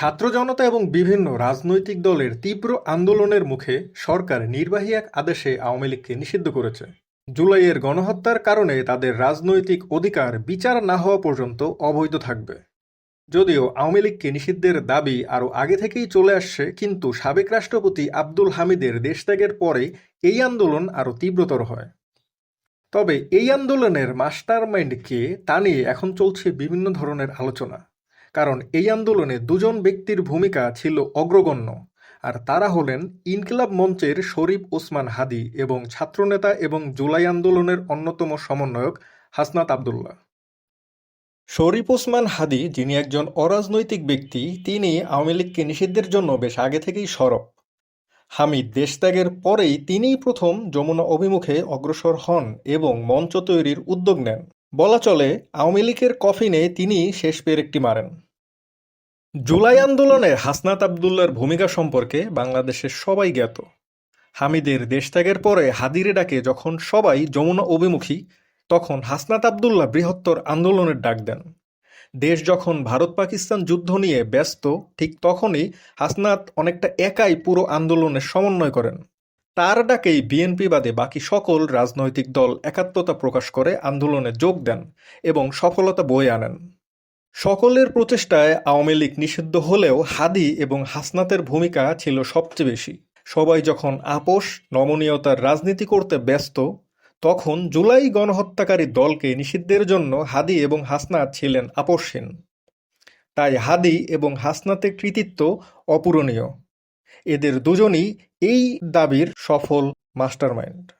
ছাত্র জনতা এবং বিভিন্ন রাজনৈতিক দলের তীব্র আন্দোলনের মুখে সরকার নির্বাহী এক আদেশে আওয়ামী লীগকে নিষিদ্ধ করেছে। জুলাইয়ের গণহত্যার কারণে তাদের রাজনৈতিক অধিকার বিচার না হওয়া পর্যন্ত অবৈধ থাকবে। যদিও আওয়ামী লীগকে নিষিদ্ধের দাবি আরও আগে থেকেই চলে আসছে, কিন্তু সাবেক রাষ্ট্রপতি আব্দুল হামিদের দেশত্যাগের পরে এই আন্দোলন আরও তীব্রতর হয়। তবে এই আন্দোলনের মাস্টার মাইন্ড কে তা নিয়ে এখন চলছে বিভিন্ন ধরনের আলোচনা। কারণ এই আন্দোলনে দুজন ব্যক্তির ভূমিকা ছিল অগ্রগণ্য, আর তারা হলেন ইনকিলাব মঞ্চের শরীফ ওসমান হাদি এবং ছাত্রনেতা এবং জুলাই আন্দোলনের অন্যতম সমন্বয়ক হাসনাত আবদুল্লাহ। শরীফ ওসমান হাদি, যিনি একজন অরাজনৈতিক ব্যক্তি, তিনি আওয়ামী লীগকে নিষিদ্ধের জন্য বেশ আগে থেকেই সরব। হামিদ দেশত্যাগের পরেই তিনিই প্রথম যমুনা অভিমুখে অগ্রসর হন এবং মঞ্চ তৈরির উদ্যোগ নেন। বলা চলে, আওয়ামী লীগের কফিনে তিনি শেষ পেরেকটি মারেন। জুলাই আন্দোলনে হাসনাত আবদুল্লার ভূমিকা সম্পর্কে বাংলাদেশের সবাই জ্ঞাত। হামিদের দেশত্যাগের পরে হাদিরে ডাকে যখন সবাই যমুনা অভিমুখী, তখন হাসনাত আবদুল্লাহ বৃহত্তর আন্দোলনের ডাক দেন। দেশ যখন ভারত পাকিস্তান যুদ্ধ নিয়ে ব্যস্ত, ঠিক তখনই হাসনাত অনেকটা একাই পুরো আন্দোলনের সমন্বয় করেন। তার ডাকেই বিএনপি বাদে বাকি সকল রাজনৈতিক দল একাত্মতা প্রকাশ করে আন্দোলনে যোগ দেন এবং সফলতা বয়ে আনেন। সকলের প্রচেষ্টায় আওয়ামী লীগ নিষিদ্ধ হলেও হাদি এবং হাসনাতের ভূমিকা ছিল সবচেয়ে বেশি। সবাই যখন আপোষ, নমনীয়তার রাজনীতি করতে ব্যস্ত, তখন জুলাই গণহত্যাকারী দলকে নিষিদ্ধের জন্য হাদি এবং হাসনাত ছিলেন আপোষহীন। তাই হাদি এবং হাসনাতের কৃতিত্ব অপূরণীয়। এদের দুজনই এই দাবির সফল মাস্টারমাইন্ড।